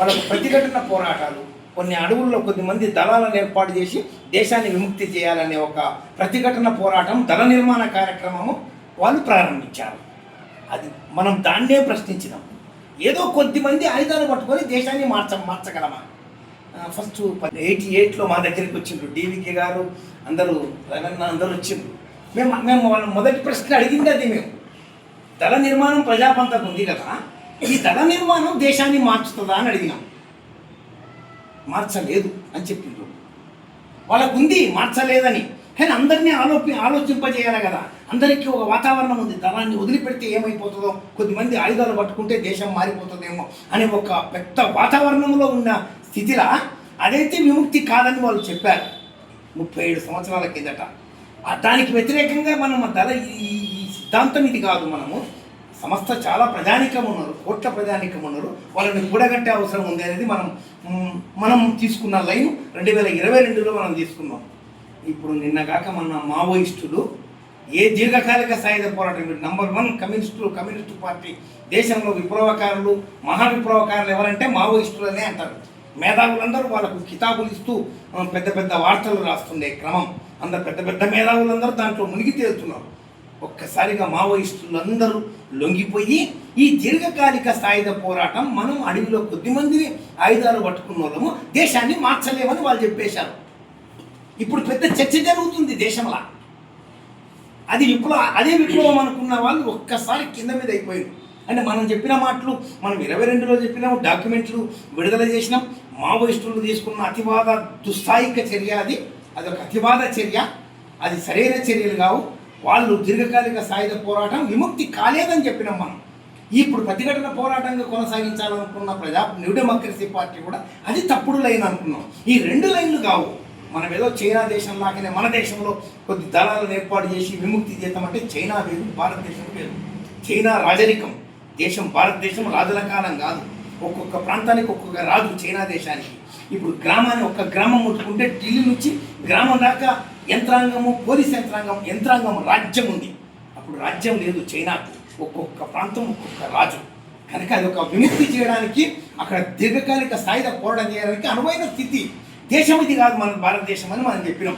వాళ్ళకు ప్రతిఘటన పోరాటాలు కొన్ని అడవుల్లో కొద్దిమంది దళాలను ఏర్పాటు చేసి దేశాన్ని విముక్తి చేయాలనే ఒక ప్రతిఘటన పోరాటం దళ నిర్మాణ కార్యక్రమము వాళ్ళు ప్రారంభించారు. అది మనం దాన్నే ప్రశ్నించినాం. ఏదో కొద్దిమంది ఆయుధాలు పట్టుకొని దేశాన్ని మార్చ మార్చగలమా? ఫస్ట్ ఎయిటీ ఎయిట్లో మా దగ్గరికి వచ్చిండ్రు. డీవీకే గారు అందరూ రవణ అందరూ వచ్చిండ్రు. మేము మేము వాళ్ళ మొదటి ప్రశ్న అడిగింది అది మేము. దళ నిర్మాణం ప్రజాపంతకు ఉంది కదా? ఈ దళ నిర్మాణం దేశాన్ని మార్చుతుందా అని అడిగినాం. మార్చలేదు అని చెప్పిండ్రు. వాళ్ళకు ఉంది మార్చలేదని. కానీ అందరినీ ఆలోపి ఆలోచింపజేయాలి కదా. అందరికీ ఒక వాతావరణం ఉంది. దళాన్ని వదిలిపెడితే ఏమైపోతుందో కొద్దిమంది ఆయుధాలు పట్టుకుంటే దేశం మారిపోతుందేమో అనే ఒక పెద్ద వాతావరణంలో ఉన్న స్థితిలో అదైతే విముక్తి కాదని వాళ్ళు చెప్పారు. ముప్పై ఏడు సంవత్సరాల కిందట. దానికి వ్యతిరేకంగా మనం ఆ దళ ఈ సిద్ధాంతం ఇది కాదు మనము. సంస్థ చాలా ప్రజానికం ఉన్నారు కోట్ల ప్రజానికం ఉన్నారు. వాళ్ళని కూడగట్టే అవసరం ఉంది అనేది మనం మనం తీసుకున్న లైన్ రెండు వేల ఇరవై రెండులో మనం తీసుకున్నాం. ఇప్పుడు నిన్నగాక మన మావోయిస్టులు ఏ దీర్ఘకాలిక సాయుధ పోరాటం నంబర్ వన్ కమ్యూనిస్టులు కమ్యూనిస్టు పార్టీ దేశంలో విప్లవకారులు మహా విప్లవకారులు ఎవరంటే మావోయిస్టులనే అంటారు. మేధావులందరూ వాళ్ళకు కితాబులు ఇస్తూ పెద్ద పెద్ద వార్తలు రాస్తుండే క్రమం. అందరు పెద్ద పెద్ద మేధావులందరూ దాంట్లో మునిగి తేలుతున్నారు. ఒక్కసారిగా మావోయిస్టులందరూ లొంగిపోయి ఈ దీర్ఘకాలిక సాయుధ పోరాటం మనం అడవిలో కొద్ది మందిని ఆయుధాలు పట్టుకున్న వాళ్ళము దేశాన్ని మార్చలేమని వాళ్ళు చెప్పేశారు. ఇప్పుడు పెద్ద చర్చ జరుగుతుంది దేశంలో. అది విప్లవ అదే విప్లవం అనుకున్న వాళ్ళు ఒక్కసారి కింద మీద అయిపోయింది అంటే మనం చెప్పిన మాటలు మనం ఇరవై రెండులో చెప్పినాం డాక్యుమెంట్లు విడుదల చేసినాం. మావోయిస్టులు తీసుకున్న అతివాద దుస్థాయిక చర్య అది. అది ఒక అతివాద చర్య. అది సరైన చర్యలు కావు. వాళ్ళు దీర్ఘకాలిక సాయుధ పోరాటం విముక్తి కాలేదని చెప్పినాం మనం. ఇప్పుడు ప్రతిఘటన పోరాటంగా కొనసాగించాలనుకున్న ప్రజా న్యూ డెమోక్రసీ పార్టీ కూడా అది తప్పుడు లైన్ అనుకున్నాం. ఈ రెండు లైన్లు కావు. మనం ఏదో చైనా దేశం లాగానే మన దేశంలో కొద్ది దళాలను ఏర్పాటు చేసి విముక్తి చేద్దామంటే చైనా వేరు భారతదేశం వేరు. చైనా రాజరికం. దేశం భారతదేశం రాజుల కాలం కాదు. ఒక్కొక్క ప్రాంతానికి ఒక్కొక్క రాజు చైనా దేశానికి. ఇప్పుడు గ్రామాన్ని ఒక్క గ్రామం ముట్టుకుంటే ఢిల్లీ నుంచి గ్రామం దాకా యంత్రాంగము పోలీస్ యంత్రాంగం యంత్రాంగం రాజ్యం ఉంది అప్పుడు రాజ్యం లేదు చైనాకు. ఒక్కొక్క ప్రాంతం ఒక్కొక్క రాజు. కనుక అది ఒక విముక్తి చేయడానికి అక్కడ దీర్ఘకాలిక సాయుధ పోరాటం చేయడానికి అనువైన స్థితి. దేశం ఇది కాదు మన భారతదేశం అని మనం చెప్పినాం.